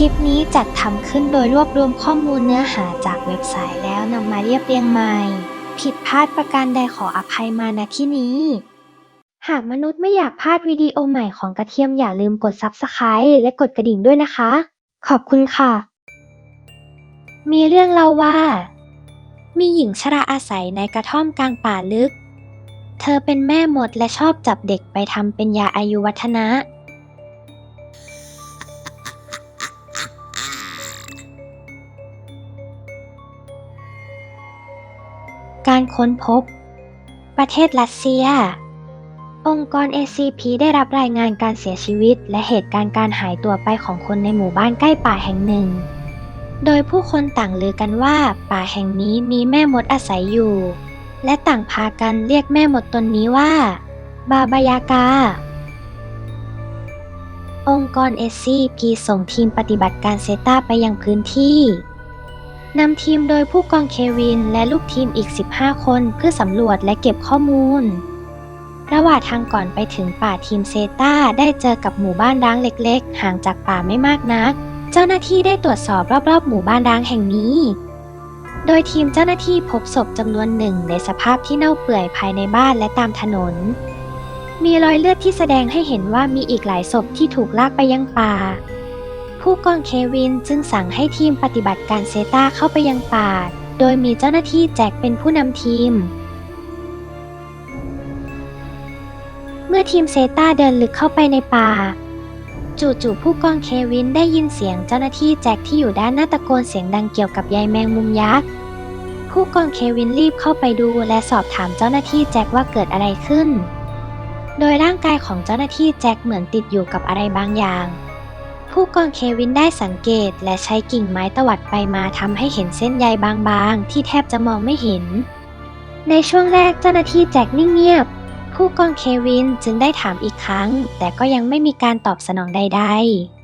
คลิปนี้จัดทำขึ้นโดยรวบรวมข้อมูลเนื้อหาจากเว็บไซต์แล้วนำมาเรียบเรียงใหม่ ผิดพลาดประการใดขออภัยมาณที่นี้ หากมนุษย์ไม่อยากพลาดวิดีโอใหม่ของกระเทียมอย่าลืมกด Subscribe และกดกระดิ่งด้วยนะคะ ขอบคุณค่ะ มีเรื่องเล่าว่า มีหญิงชราอาศัยในกระท่อมกลางป่าลึก เธอเป็นแม่มดและชอบจับเด็กไปทำเป็นยาอายุวัฒนะ การค้นพบ ประเทศรัสเซีย องค์กร ACP ได้รับรายงานการเสียชีวิต และเหตุการณ์การหายตัวไปของคนในหมู่บ้านใกล้ป่าแห่งหนึ่ง โดยผู้คนต่างลือกันว่าป่าแห่งนี้มีแม่มดอาศัยอยู่ และต่างพากันเรียกแม่มดตนนี้ว่า บาบายากาองค์กร SCP ส่งทีมปฏิบัติการเซตาไปยังพื้นที่ นำทีมโดยผู้กองเควินและลูกทีมอีก 15 คนเพื่อสำรวจและเก็บข้อมูล ระหว่างทางก่อนไปถึงป่าทีมเซตาได้เจอกับหมู่บ้านร้างเล็กๆ ห่างจากป่าไม่มากนัก เจ้าหน้าที่ได้ตรวจสอบรอบๆ หมู่บ้านร้างแห่งนี้ โดยทีมเจ้าหน้าที่พบศพจำนวนหนึ่งในสภาพที่เน่าเปื่อยภายในบ้านและตามถนน มีรอยเลือดที่แสดงให้เห็นว่ามีอีกหลายศพที่ถูกลากไปยังป่า ผู้กองเควินจึงสั่งให้ทีมปฏิบัติการเซตาเข้าไปยังป่า โดยมีเจ้าหน้าที่แจ็คเป็นผู้นำทีม เมื่อทีมเซตาเดินลึกเข้าไปในป่า จู่ๆผู้กองเควินได้ยินเสียงเจ้าหน้าที่แจ็คที่อยู่ด้านหน้าตะโกนเสียงดังเกี่ยวกับใยแมงมุมยักษ์ผู้กองเควินรีบเข้าไปดูและสอบถามเจ้าหน้าที่แจ็คว่าเกิดอะไรขึ้น โดยร่างกายของเจ้าหน้าที่แจ็คเหมือนติดอยู่กับอะไรบางอย่าง ผู้กองเควินได้สังเกตและใช้กิ่งไม้ตวัดไปมาทำให้เห็นเส้นใยบางๆ ที่แทบจะมองไม่เห็น ในช่วงแรกเจ้าหน้าที่แจ็คนิ่งเงียบ ผู้กองเควินจึงได้ถามอีกครั้ง แต่ก็ยังไม่มีการตอบสนองใด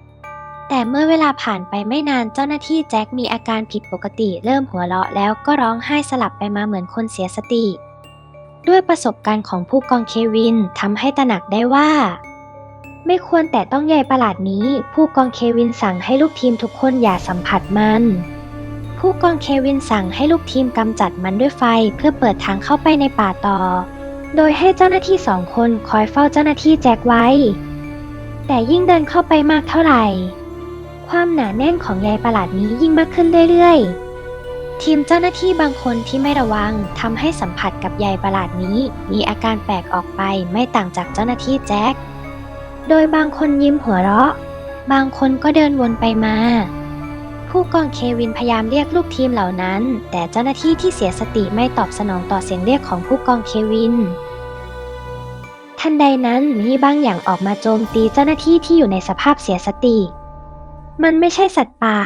ๆแต่เมื่อเวลาผ่านไปไม่นานเจ้าหน้าที่แจ็คมีอาการผิดปกติเริ่มหัวเราะแล้วก็ร้องไห้สลับไปมาเหมือนคนเสียสติ ด้วยประสบการณ์ของผู้กองเควินทำให้ตระหนักได้ว่า ไม่ควรแต่ต้องใยประหลาดนี้ ผู้กองเควินสั่งให้ลูกทีมทุกคนอย่าสัมผัสมัน ผู้กองเควินสั่งให้ลูกทีมกำจัดมันด้วยไฟเพื่อเปิดทางเข้าไปในป่าต่อ โดยให้เจ้าหน้าที่สองคนคอยเฝ้าเจ้าหน้าที่แจ็คไว้ แต่ยิ่งเดินเข้าไปมากเท่าไหร่ ความหนาแน่นของใยประหลาดนี้ยิ่งมากขึ้นเรื่อยๆ ทีมเจ้าหน้าที่บางคนที่ไม่ระวังทำให้สัมผัสกับใยประหลาดนี้ มีอาการแปลกออกไปไม่ต่างจากเจ้าหน้าที่แจ็ค โดยบางคนยิ้มหัวเราะ บางคนก็เดินวนไปมา ผู้กองเควินพยายามเรียกลูกทีมเหล่านั้น แต่เจ้าหน้าที่ที่เสียสติไม่ตอบสนองต่อเสียงเรียกของผู้กองเควิน ทันใดนั้นมีบางอย่างออกมาโจมตีเจ้าหน้าที่ที่อยู่ในสภาพเสียสติ มันไม่ใช่สัตว์ป่า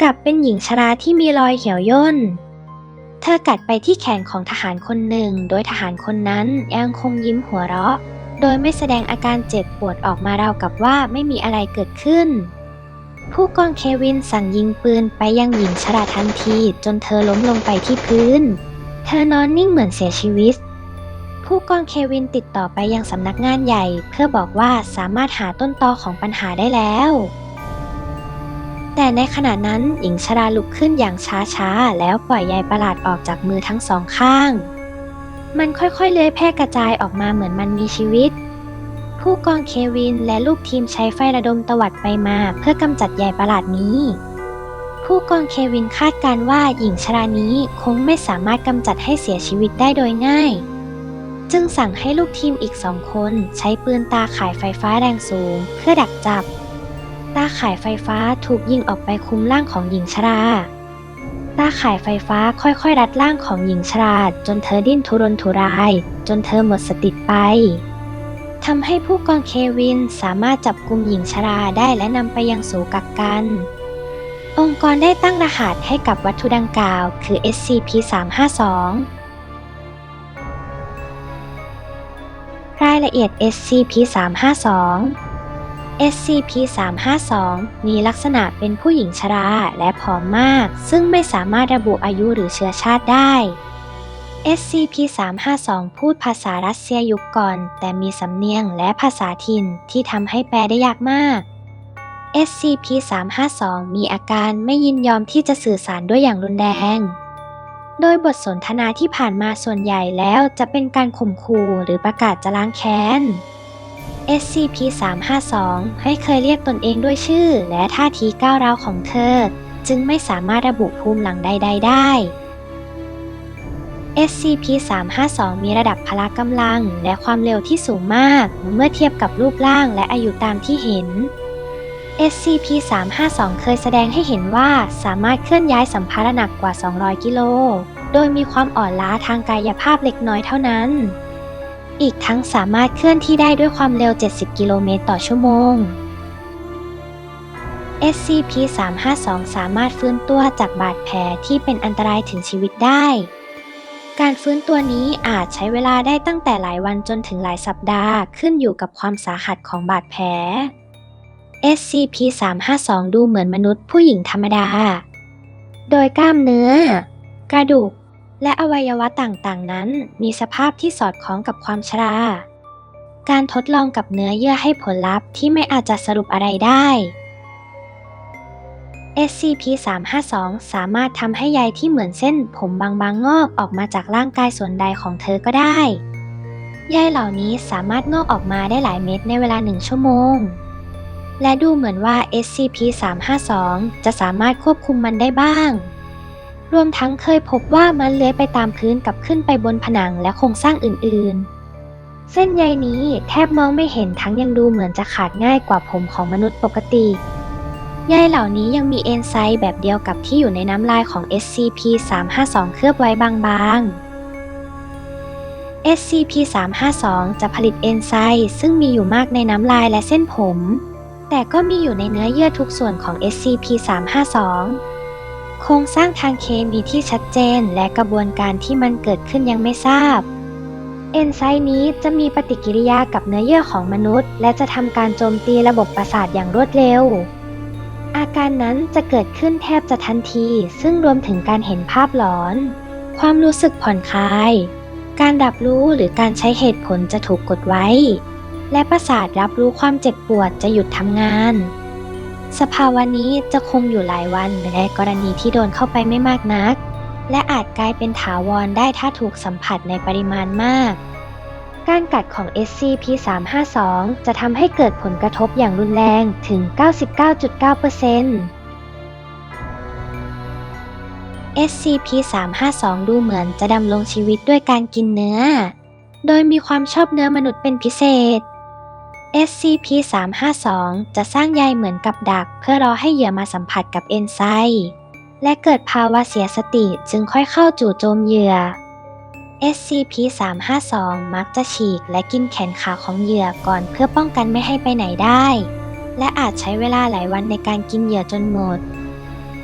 กลับเป็นหญิงชราที่มีรอยเหี่ยวย่นเธอกัดไปที่แขนของทหารคนหนึ่ง โดยทหารคนนั้นยังคงยิ้มหัวเราะ โดยไม่แสดงอาการเจ็บปวดออกมาราวกับว่าไม่มีอะไรเกิดขึ้น ผู้กองเควินสั่งยิงปืนไปยังหญิงชราทันทีจนเธอล้มลงไปที่พื้น เธอนอนนิ่งเหมือนเสียชีวิต ผู้กองเควินติดต่อไปยังสำนักงานใหญ่ เพื่อบอกว่าสามารถหาต้นตอของปัญหาได้แล้วแต่ในขณะนั้นหญิงชราลุกขึ้นอย่างช้าๆ แล้วปล่อยใยประหลาดออกจากมือทั้งสองข้าง มันค่อยๆเลื้อยแพร่กระจายออกมาเหมือนมันมีชีวิต ผู้กองเควินและลูกทีมใช้ไฟระดมตวัดไปมาเพื่อกำจัดใยประหลาดนี้ ผู้กองเควินคาดการ์ว่าหญิงชรานี้คงไม่สามารถกำจัดให้เสียชีวิตได้โดยง่าย จึงสั่งให้ลูกทีมอีกสองคนใช้ปืนตาข่ายไฟฟ้าแรงสูง เพื่อดักจับ ตาข่ายไฟฟ้าถูกยิงออกไปคุมร่างของหญิงชรา ตาข่ายไฟฟ้าค่อยๆ รัดร่างของหญิงชราจนเธอดิ้นทุรนทุราย จนเธอหมดสติไปทำให้ผู้กองเควินสามารถจับกลุ่มหญิงชราได้และนำไปยังสูกักกัน องค์กรได้ตั้งรหัสให้กับวัตถุดังกล่าว คือ SCP-352 รายละเอียด SCP-352 SCP-352 มีลักษณะเป็นผู้หญิงชราและผอมมาก ซึ่งไม่สามารถระบุอายุหรือเชื้อชาติได้ SCP-352 พูดภาษารัสเซียยุคก่อน แต่มีสำเนียงและภาษาถิ่นที่ทำให้แปลได้ยากมาก SCP-352 มีอาการไม่ยินยอมที่จะสื่อสารด้วยอย่างรุนแรง โดยบทสนทนาที่ผ่านมาส่วนใหญ่แล้วจะเป็นการข่มขู่หรือประกาศจะล้างแค้น SCP-352 ให้เคยเรียกตนเองด้วยชื่อ และท่าทีก้าวร้าวของเธอ จึงไม่สามารถระบุภูมิหลังใดๆได้ SCP-352 มีระดับพละกำลังและความเร็วที่สูงมากเมื่อเทียบกับรูปร่างและอายุตามที่เห็น SCP-352 เคยแสดงให้เห็นว่าสามารถเคลื่อนย้ายสัมภาระหนักกว่า 200 กิโล โดยมีความอ่อนล้าทางกายภาพเล็กน้อยเท่านั้น อีกทั้งสามารถเคลื่อนที่ได้ด้วยความเร็ว 70 กิโลเมตรต่อชั่วโมง SCP-352 สามารถฟื้นตัวจากบาดแผลที่เป็นอันตรายถึงชีวิตได้ การฟื้นตัวนี้อาจใช้เวลาได้ตั้งแต่หลายวันจนถึงหลายสัปดาห์ ขึ้นอยู่กับความสาหัสของบาดแผล SCP-352 ดูเหมือนมนุษย์ผู้หญิงธรรมดา โดยกล้ามเนื้อ กระดูก และอวัยวะต่างๆ นั้น มีสภาพที่สอดคล้องกับความชรา การทดลองกับเนื้อเยื่อให้ผลลัพธ์ที่ไม่อาจจะสรุปอะไรได้ SCP-352 สามารถทำให้ใยที่เหมือนเส้นผมบางๆ งอกออกมาจากร่างกายส่วนใดของเธอก็ได้ ใยเหล่านี้สามารถงอกออกมาได้หลายเม็ดในเวลาหนึ่งชั่วโมง และดูเหมือนว่า SCP-352 จะสามารถควบคุมมันได้บ้าง รวมทั้งเคยพบว่ามันเลื้อยไปตามพื้นกับขึ้นไปบนผนังและโครงสร้างอื่นๆ เส้นใยนี้แทบมองไม่เห็นทั้งยังดูเหมือนจะขาดง่ายกว่าผมของมนุษย์ปกติใยเหล่านี้ยังมีเอนไซม์แบบเดียวกับที่อยู่ในน้ำลายของ SCP-352 เคลือบไว้บางๆ SCP-352 จะผลิตเอนไซม์ซึ่งมีอยู่มากในน้ำลายและเส้นผม แต่ก็มีอยู่ในเนื้อเยื่อทุกส่วนของ SCP-352 โครงสร้างทางเคมีที่ชัดเจนและกระบวนการที่มันเกิดขึ้นยังไม่ทราบ เอนไซม์นี้จะมีปฏิกิริยากับเนื้อเยื่อของมนุษย์ และจะทำการโจมตีระบบประสาทอย่างรวดเร็ว อาการนั้นจะเกิดขึ้นแทบจะทันที ซึ่งรวมถึงการเห็นภาพหลอน ความรู้สึกผ่อนคลาย การรับรู้หรือการใช้เหตุผลจะถูกกดไว้ และประสาทรับรู้ความเจ็บปวดจะหยุดทำงาน สภาวะนี้จะคงอยู่หลายวันและกรณีที่โดนเข้าไปไม่มากนัก และอาจกลายเป็นถาวรได้ถ้าถูกสัมผัสในปริมาณมาก การกัดของ SCP-352 จะทำให้เกิดผลกระทบอย่างรุนแรงถึง 99.9% SCP-352 ดูเหมือนจะดำรงชีวิตด้วยการกินเนื้อ โดยมีความชอบเนื้อมนุษย์เป็นพิเศษ SCP-352 จะสร้างใยเหมือนกับดัก เพื่อรอให้เหยื่อมาสัมผัสกับเอนไซม์และเกิดภาวะเสียสติจึงค่อยเข้าจู่โจมเหยื่อ SCP-352 มักจะฉีกและกินแขนขาของเหยื่อก่อนเพื่อป้องกันไม่ให้ไปไหนได้ และอาจใช้เวลาหลายวันในการกินเหยื่อจนหมด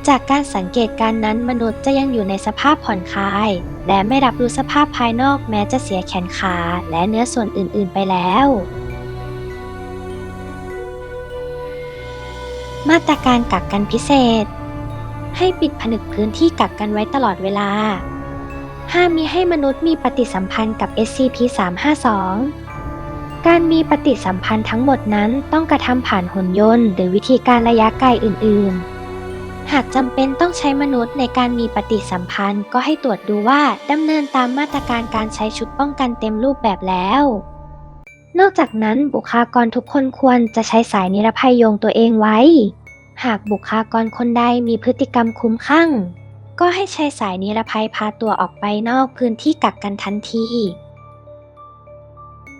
จากการสังเกตการนั้นมนุษย์จะยังอยู่ในสภาพผ่อนคลาย และไม่รับรู้สภาพภายนอกแม้จะเสียแขนขาและเนื้อส่วนอื่น ๆ ไปแล้ว มาตรการกักกันพิเศษ ให้ปิดผนึกพื้นที่กักกันไว้ตลอดเวลา ห้ามมีให้มนุษย์มีปฏิสัมพันธ์กับ SCP-352 การมีปฏิสัมพันธ์ทั้งหมดนั้นต้องกระทำผ่านหุ่นยนต์ หรือวิธีการระยะไกลอื่น ๆ หากจำเป็นต้องใช้มนุษย์ในการมีปฏิสัมพันธ์ก็ให้ตรวจดูว่าดำเนินตามมาตรการการใช้ชุดป้องกันเต็มรูปแบบแล้ว นอกจากนั้นบุคลากรทุกคนควรจะใช้สายนิรภัยโยงตัวเองไว้ หากบุคลากรคนใดมีพฤติกรรมคุ้มคลั่งก็ให้ใช้สายนิรภัยพาตัวออกไปนอกพื้นที่กักกันทันที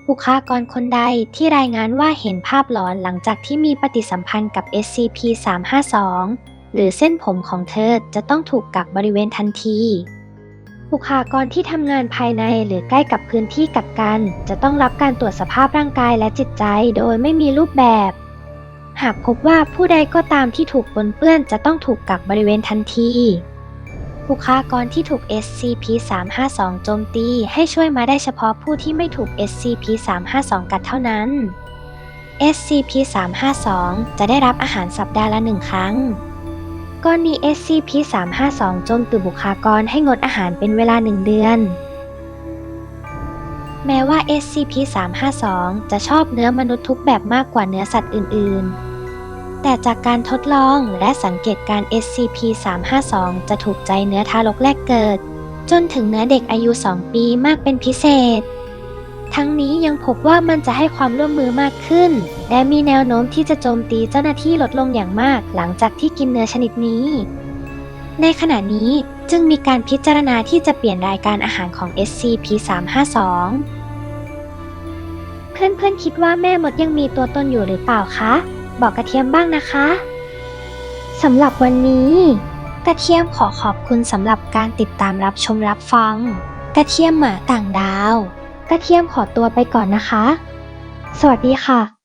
บุคลากรคนใดที่รายงานว่าเห็นภาพหลอนหลังจากที่มีปฏิสัมพันธ์กับ SCP-352 หรือเส้นผมของเธอจะต้องถูกกักบริเวณทันที บุคลากรที่ทำงานภายในหรือใกล้กับพื้นที่กักกัน จะต้องรับการตรวจสภาพร่างกายและจิตใจโดยไม่มีรูปแบบ หากพบว่าผู้ใดก็ตามที่ถูกปนเปื้อนจะต้องถูกกักบริเวณทันที บุคลากรที่ถูก SCP-352 โจมตี ให้ช่วยมาได้เฉพาะผู้ที่ไม่ถูก SCP-352 กัดเท่านั้น SCP-352 จะได้รับอาหารสัปดาห์ละหนึ่งครั้ง กรณี SCP-352 โจมตีบุคลากรให้งดอาหารเป็นเวลาหนึ่งเดือน แม้ว่า SCP-352 จะชอบเนื้อมนุษย์ทุกแบบมากกว่าเนื้อสัตว์อื่น ๆ แต่จากการทดลองและสังเกตการ SCP-352 จะถูกใจเนื้อทารกแรกเกิด จนถึงเนื้อเด็กอายุ 2 ปีมากเป็นพิเศษ ทั้งนี้ยังพบว่ามันจะให้ความร่วมมือมากขึ้น และมีแนวโน้มที่จะโจมตีเจ้าหน้าที่ลดลงอย่างมาก หลังจากที่กินเนื้อชนิดนี้ ในขณะนี้จึงมีการพิจารณาที่จะเปลี่ยนรายการอาหารของ SCP-352 เพื่อนๆคิดว่าแม่มดยังมีตัวตนอยู่หรือเปล่าคะ บอกกระเทียมบ้างนะคะสำหรับวันนี้ กระเทียมขอขอบคุณสำหรับการติดตามรับชมรับฟัง กระเทียมหมาต่างดาว กระเทียมขอตัวไปก่อนนะคะ สวัสดีค่ะ